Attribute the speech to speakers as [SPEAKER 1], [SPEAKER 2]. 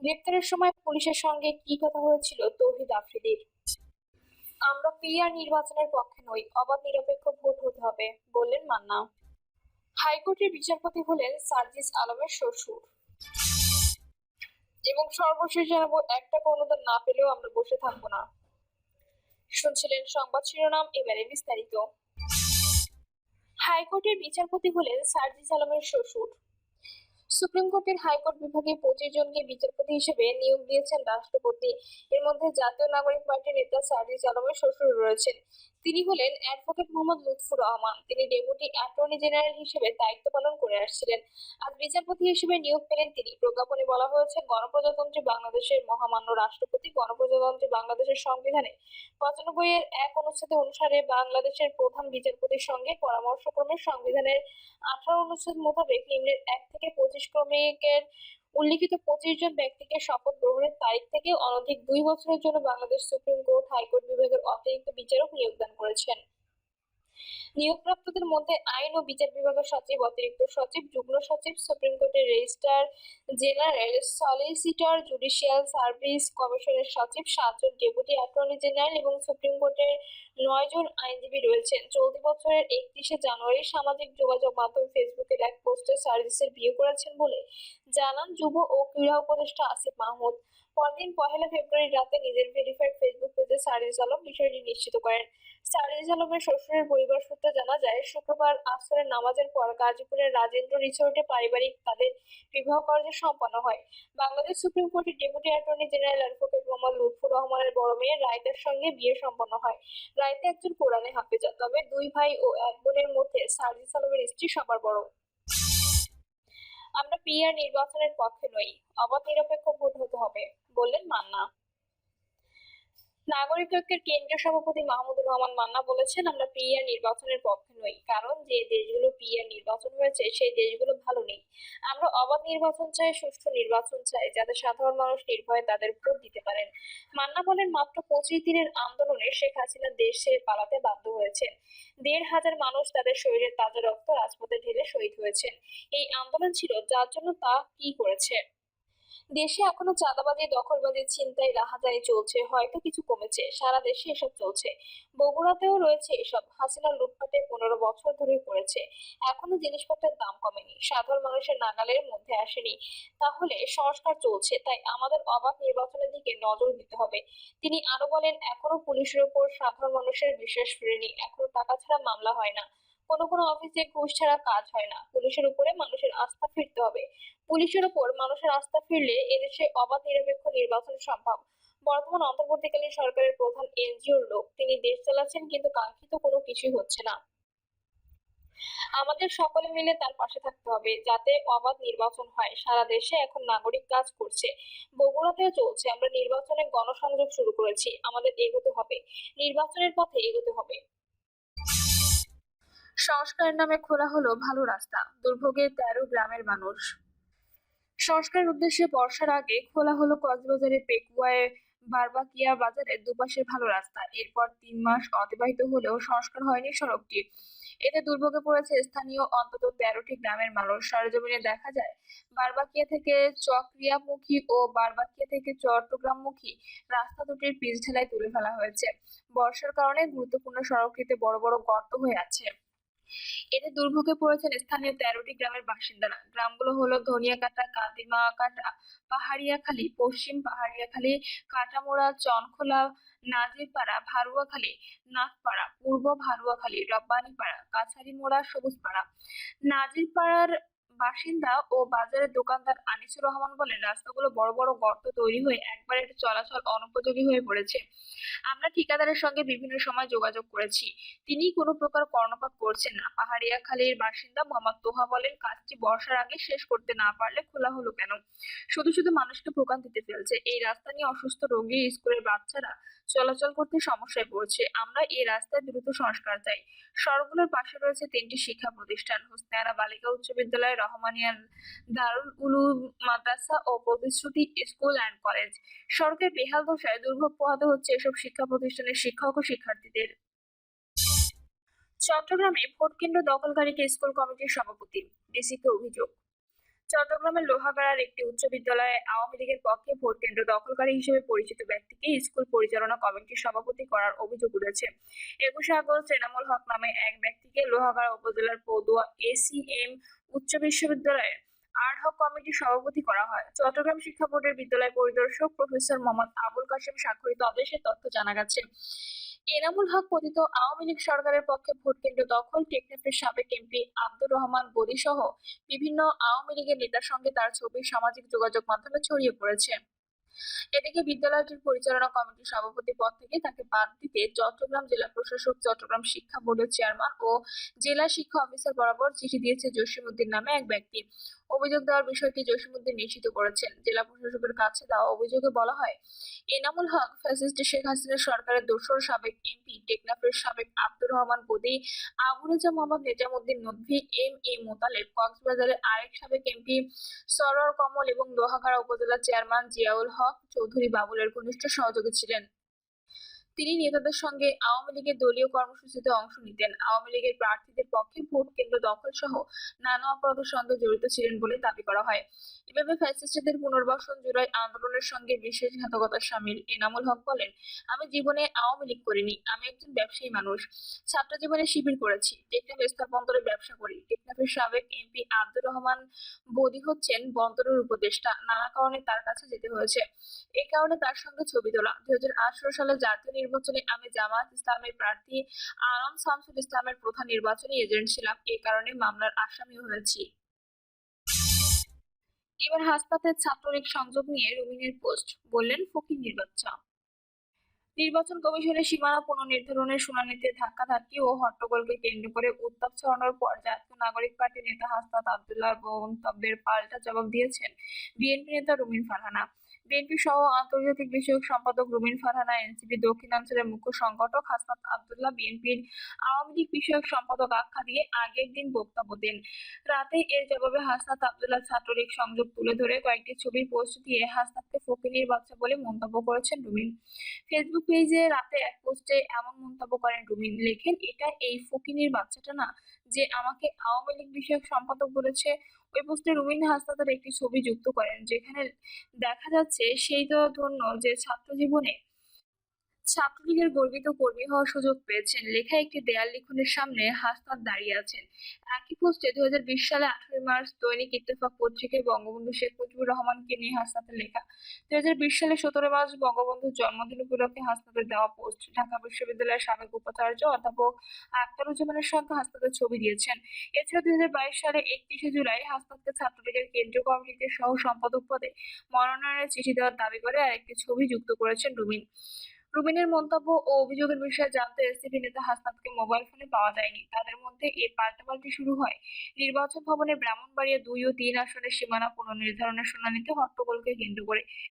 [SPEAKER 1] গ্রেপ্তারের সময় পুলিশের সঙ্গে কি কথা হয়েছিল তৌহিদ আফ্রিদির? আমরা পিআর নির্বাচনের পক্ষে নই, অবাধ নিরপেক্ষ ভোট হতে হবে, বললেন মান্না। হাইকোর্টের বিচারপতি হলেন সার্জিস আলমের শ্বশুর। এবং সর্বশেষ জানাব, একটা অনুদান না পেলেও আমরা বসে থাকব না। শুনছিলেন সংবাদ শিরোনাম, এবারে বিস্তারিত। হাইকোর্টের বিচারপতি হলেন সার্জিস আলমের শ্বশুর। সুপ্রিম কোর্টের হাইকোর্ট বিভাগে পঁচিশ জনকে বিচারপতি হিসেবে নিয়োগ দিয়েছেন রাষ্ট্রপতি। এর মধ্যে জাতীয় নাগরিক পার্টির নেতা সার্জিস আলমের শ্বশুর রয়েছেন। তিনি হলেন অ্যাডভোকেট মোহাম্মদ লুৎফুর রহমান। তিনি ডেপুটি অ্যাটর্নি জেনারেল হিসেবে দায়িত্ব পালন করে আসছিলেন। আজ বিচারপতি হিসেবে নিয়োগ পেলেন তিনি। প্রজ্ঞাপনে বলা হয়েছে, গণপ্রজাতন্ত্রী বাংলাদেশের মহামান্য রাষ্ট্রপতি, গণপ্রজাতন্ত্রী বাংলাদেশের সংবিধানে পঁচানব্বই এর এক অনুচ্ছেদ অনুসারে বাংলাদেশের প্রধান বিচারপতির সঙ্গে পরামর্শক্রমে সংবিধানের আঠারো অনুচ্ছেদ মোতাবেক নিম্নের এক থেকে পঁচিশ ক্রমিকের উল্লিখিত পঁচিশ জন ব্যক্তিকে শপথ গ্রহণের তারিখ থেকে অনধিক দুই বছরের জন্য বাংলাদেশ সুপ্রিম কোর্ট হাইকোর্ট বিভাগের অতিরিক্ত বিচারক নিয়োগদান করেছেন। নিয়োগপ্রাপ্তদের মধ্যে আইন ও বিচার বিভাগের সচিব, অতিরিক্ত সচিব, যুগ্ম সচিব, সুপ্রিম কোর্টের registrar general solicitor judicial service কমিশনের সচিব, সাতজন ডেপুটি অ্যাটর্নি জেনারেল এবং সুপ্রিম কোর্টের নয় জন আইনজীবী রয়েছেন। চলতি বছরের একত্রিশে জানুয়ারি সামাজিক যোগাযোগ মাধ্যম ফেসবুকের এক পোস্টে সার্ভিসের বিয়ে করেছেন বলে জানান যুব ও ক্রীড়া উপদেষ্টা আসিফ মাহমুদ। পরদিন পহেলা ফেব্রুয়ারি রাতে নিজের ভেরিফাইড ফেসবুক পেজে সারিজ আলম বিষয়টি নিশ্চিত করেন। সারিজ আলমের শ্বশুরের পরিবার সূত্রে জানা যায়, শুক্রবার আসরের নামাজের পর গাজীপুরের রাজেন্দ্র রিসোর্টে পারিবারিক তাদের বিবাহ কার্য সম্পন্ন হয়। বাংলাদেশ সুপ্রিম কোর্টের deputy attorney general advocate Mohammad Lutfur রহমানের বড় মেয়ে রায়তার সঙ্গে বিয়ে সম্পন্ন হয়। রায়তা একজন কোরআনে হাফেজা, তবে দুই ভাই ও এক বোনের মধ্যে সার্জিস আলমের স্ত্রী সবার বড়। আমরা পিআর নির্বাচনের পক্ষে নই। অবাধ নিরপেক্ষ ভোট হতে হবে বললেন মান্না। নাগরিক ঐক্যের কেন্দ্রীয় সভাপতি মাহমুদুর রহমান মান্না বলেছেন, আমরা পিআর নির্বাচনের পক্ষে নই, কারণ যে দেশগুলো পিআর নির্বাচন হয়েছে, সেই দেশগুলো ভালো নেই। আমরা অবাধ নির্বাচন চাই, সুষ্ঠু নির্বাচন চাই, যাতে সাধারণ মানুষ নির্ভয়ে তাদের ভোট দিতে পারেন। মান্না বলেন, মাত্র পঁচিশ দিনের আন্দোলনে শেখ হাসিনা দেশ ছেড়ে পালাতে বাধ্য হয়েছেন। দেড় হাজার মানুষ তাদের শরীরের তাজা রক্ত রাজপথে ঢেলে শহীদ হয়েছেন। এই আন্দোলন ছিল, যার জন্য তা কি করেছে? দেশে এখনও চাঁদাবাজি, দখলবাজি, ছিনতাই রাহাজানি চলছে, হয়তো কিছু কমেছে, সারা দেশে এসব চলছে। বগুড়াতেও রয়েছে এসব, হাসিনা লুটপাটে পনেরো বছর ধরে করেছে। এখনও জিনিসপত্রের দাম কমেনি, সাধারণ মানুষের নাগালের মধ্যে আসেনি। তাহলে সংস্কার চলছে, তাই আমাদের অবাধ নির্বাচনের দিকে নজর দিতে হবে। তিনি আরও বলেন, এখনও পুলিশের উপর সাধারণ মানুষের বিশ্বাস ফিরেনি, এখনও টাকা ছাড়া মামলা হয় না। কোনো কোনো অফিসে ঘুষ ছাড়া কাজ হয় না। পুলিশের উপরে মানুষের আস্থা ফিরতে হবে। পুলিশের উপর মানুষের আস্থা ফিরলে এদেশে অবাধ নিরপেক্ষ নির্বাচন সম্ভব। বর্তমান অন্তর্বর্তীকালীন সরকারের প্রধান এনজিওর লোক। তিনি দেশ চালাচ্ছেন কিন্তু কাঙ্ক্ষিত কোনো কিছুই হচ্ছে না। আমাদের সকলে মিলে তার পাশে থাকতে হবে, যাতে অবাধ নির্বাচন হয়। সারা দেশে এখন নাগরিক কাজ করছে। বগুড়াতেও চলছে। আমরা নির্বাচনে গণসংযোগ শুরু করেছি। আমাদের এগোতে হবে। নির্বাচনের পথে এগোতে হবে। সংস্কারের নামে খোলা হলো ভালো রাস্তা, দুর্ভোগে তেরো গ্রামের মানুষ। সংস্কারের উদ্দেশ্যে বর্ষার আগে খোলা হলো কক্সবাজারের পেকুয়ায়, বারবাকিয়া বাজারের দুপাশের ভালো রাস্তা। এরপর তিন মাস অতিবাহিত হলেও সংস্কার হয়নি সড়কটি। এতে দুর্ভোগে পড়েছে স্থানীয় অন্তত তেরোটি গ্রামের মানুষ। সরেজমিনে দেখা যায়, বারবাকিয়া থেকে চক্রিয়ামুখী ও বারবাকিয়া থেকে চট্টগ্রামমুখী রাস্তা দুটির পিচ ঢালাই তুলে ফেলা হয়েছে। বর্ষার কারণে গুরুত্বপূর্ণ সড়কটিতে বড় বড় গর্ত হয়ে আছে। এতে দুর্ভোগে পড়েছেন স্থানীয় তেরোটি গ্রামের বাসিন্দারা। গ্রামগুলো হলো ধনিয়াকাটা, কাদিমাকাটা, পাহাড়িয়াখালী, পশ্চিম পাহাড়িয়াখালী, কাটামোড়া, চনখোলা, নাজিরপাড়া, ভারুয়াখালী নাথপাড়া পূর্ব ভারুয়াখালী, রব্বানীপাড়া, কাছারিমোড়া, সবুজপাড়া। নাজিরপাড়ার বাসিন্দা ও বাজারের দোকানদার আনিসুর রহমান বলেন, রাস্তাগুলো বড় বড় গর্ত তৈরি হয়ে একবারে চলাচল অনুপযোগী হয়ে পড়েছে। আমরা ঠিকাদারের সঙ্গে বিভিন্ন সময় যোগাযোগ করেছি। তিনি কোনো প্রকার কর্ণপাত করছেন না। পাহাড়িয়াখালীর বাসিন্দা মোহাম্মদ তোহা বলেন, কাজটি বর্ষার আগে শেষ করতে না পারলে খোলা হলো কেন? শুধু শুধু মানুষকে ভোগান্তিতে ফেলছে। এই রাস্তা নিয়ে অসুস্থ রোগী, স্কুলের বাচ্চারা চলাচল করতে সমস্যায় পড়ছে। আমরা এই রাস্তায় দ্রুত সংস্কার চাই। সড়কগুলোর পাশে রয়েছে তিনটি শিক্ষা প্রতিষ্ঠান হোসনারা বালিকা উচ্চ বিদ্যালয় রহমানিয়া দারুল উলুম মাদ্রাসা ও প্রতিশ্রুতি স্কুল অ্যান্ড কলেজ। সড়কের বেহাল দশায় দুর্ভোগ পোহাতে হচ্ছে এসব শিক্ষা প্রতিষ্ঠানের শিক্ষক ও শিক্ষার্থীদের। চট্টগ্রামে ভোটকেন্দ্র দখলকারীকে স্কুল কমিটির সভাপতি, ডিসিকে অভিযোগ। চট্টগ্রামের লোহাগাড়ার একটি উচ্চ বিদ্যালয়ে আওয়ামী লীগের পক্ষে ভোট কেন্দ্র দখলকারী হিসেবে পরিচিত ব্যক্তিকে স্কুল পরিচালনা কমিটির সভাপতি করার অভিযোগ উঠেছে। একুশে আগস্ট এনামুল হক নামে এক ব্যক্তিকে লোহাগাড়া উপজেলার পদুয়া এসিএম উচ্চ বিশ্ববিদ্যালয়ের আর্ট হক কমিটির সভাপতি করা হয়। চট্টগ্রাম শিক্ষা বোর্ডের বিদ্যালয় পরিদর্শক প্রফেসর মোহাম্মদ আবুল কাশেম স্বাক্ষরিত আদেশের তথ্য জানা গেছে। এনামুল হক পতিত আওয়ামী লীগ সরকারের পক্ষে ভোট কেন্দ্র দখল, টেকনাফের সাবেক এমপি আব্দুর রহমান বদি সহ বিভিন্ন আওয়ামী লীগের নেতার সঙ্গে তার ছবি সামাজিক যোগাযোগ মাধ্যমে ছড়িয়ে পড়েছে। এদিকে বিদ্যালয়টির পরিচালনা কমিটির সভাপতি পদ থেকে তাকে বাদ দিতে চট্টগ্রাম জেলা প্রশাসক, চট্টগ্রাম শিক্ষা বোর্ডের চেয়ারম্যান ও জেলা শিক্ষা অফিসার বরাবর চিঠি দিয়েছে জসিমউদ্দিন নামে এক ব্যক্তি। অভিযোগ দেওয়ার বিষয়টি জসিমউদ্দিন নিশ্চিত করেছেন। জেলা প্রশাসকের কাছে দেওয়া অভিযোগে বলা হয়, এনামুল হক, ফ্যাসিস্ট শেখ হাসিনা সরকারের দোসর সাবেক এমপি, টেকনাফের সাবেক আব্দুর রহমান বদি আবু রেজা মোহাম্মদ নেজামুদ্দিন নদভি এম এ মোতালেব, কক্সবাজারের আরেক সাবেক এমপি সরোয়ার কমল এবং লোহাগাড়া উপজেলা চেয়ারম্যান জিয়াউল হক চৌধুরী বাবুলের ঘনিষ্ঠ সহযোগী ছিলেন। তিনি নেতাদের সঙ্গে আওয়ামী লীগের দলীয় কর্মসূচিতে অংশ নিতেন। আওয়ামী লীগের প্রার্থীদের পক্ষে ভোট কেন্দ্র দখল সহ নানা অপরাধের সঙ্গে জড়িত ছিলেন বলে দাবি করা হয়। এভাবে ফ্যাসিস্টদের পুনর্বাসন জুলাই আন্দোলনের সঙ্গে বিশ্বাসঘাতকতার সামিল। এনামুল হক বলেন, আমি জীবনে আওয়ামী লীগ করিনি। আমি একজন ব্যবসায়ী মানুষ। ছাত্র জীবনে শিবির করেছি। টেকনাফ স্থাপ বন্দরে ব্যবসা করি। টেকনাফের সাবেক এমপি আব্দুর রহমান বদি হচ্ছেন বন্দরের উপদেষ্টা। নানা কারণে তার কাছে যেতে হয়েছে। এই কারণে তার সঙ্গে ছবি তোলা। দুই সালে জাতীয় নির্বাচনে আমি জামায়াত ইসলামের প্রার্থী আরাম শামসুল ইসলামের প্রধান নির্বাচনী এজেন্ট ছিলাম। এই কারণে মামলার আসামিও হয়েছি। এবার হাসপাতাল ছাত্রলীগ সংযোগ নিয়ে রুমিনের পোস্ট, বললেন ফকির নির্বাচন। নির্বাচন কমিশনের সীমানা পুনর্নির্ধারণের শুনানিতে ধাক্কাধাক্কি ও হট্টগোলকে কেন্দ্র করে উত্তাপ ছড়ানোর পর জাতীয় নাগরিক পার্টি নেতা হাসনাত আবদুল্লাহর মন্তব্যের পাল্টা জবাব দিয়েছেন বিএনপি নেতা রুমিন ফারহানা। বিএনপি সহ আন্তর্জাতিক বিষয়ক সম্পাদক রুমিন ফারহানা, এনসিপি দক্ষিণাঞ্চলের মুখ্য সংগঠক হাসনাত আবদুল্লাহ, বিএনপির আওয়ামী লীগ বিষয়ক সম্পাদক আখ্যা দিয়ে আগের দিন বক্তব্য দেন। রাতে এর জবাবে হাসনাত আবদুল্লাহ ছাত্রলীগ সংযোগ তুলে ধরে কয়েকটি ছবির পোস্ট দিয়ে হাসনাতকে ফকিনীর বাচ্চা বলে মন্তব্য করেছেন রুমিন। ফেসবুক পেজে রাতে এক পোস্টে এমন মন্তব্য করেন রুমিন, লেখেন, এটা এই ফকিনীর বাচ্চাটা না, যে আমাকে আওয়ামী লীগ বিষয়ক সম্পাদক বলেছে ওই পোস্টে রুবিন হাসনাতের একটি ছবি যুক্ত করেন, যেখানে দেখা যাচ্ছে সেই তো ধন্য যে ছাত্র জীবনে ছাত্রলীগের গর্বিত কর্মী হওয়ার সুযোগ পেয়েছেন। লেখা একটি দেয়াল লিখনের সামনে হাসনাত দাঁড়িয়ে আছেন। একই পোস্টে বিশ সালে আঠারোই মার্চ দৈনিক ইত্তেফাক পত্রিকায় বঙ্গবন্ধু শেখ মুজিবুর রহমানকে নিয়ে হাসনাতের লেখা দুই হাজার বিশ সালে সতেরো মার্চ বঙ্গবন্ধুর জন্মদিন উপলক্ষে হাসনাতের দেওয়া পোস্ট। ঢাকা বিশ্ববিদ্যালয়ের সাবেক উপাচার্য অধ্যাপক আখতারুজ্জামানের সঙ্গে হাসনাতের ছবি দিয়েছেন। এছাড়া দুই হাজার বাইশ সালে একত্রিশে জুলাই হাসনাতকে ছাত্রলীগের কেন্দ্রীয় কমিটিতে সহ সম্পাদক পদে মনোনয়নের চিঠি দেওয়ার দাবি করে আরেকটি ছবি যুক্ত করেছেন রুমিন। রুবিনের মন্তব্য ও অভিযোগের বিষয়ে জানতে এসিপি নেতা হাসনাতকে মোবাইল ফোনে পাওয়া যায়নি। তাদের মধ্যে এ পাল্টাপাল্টি শুরু হয়। নির্বাচন ভবনে ব্রাহ্মণবাড়িয়া দুই ও তিন আসনের সীমানা পুনর্নির্ধারণের শুনানিতে হট্টগোলকে কেন্দ্র করে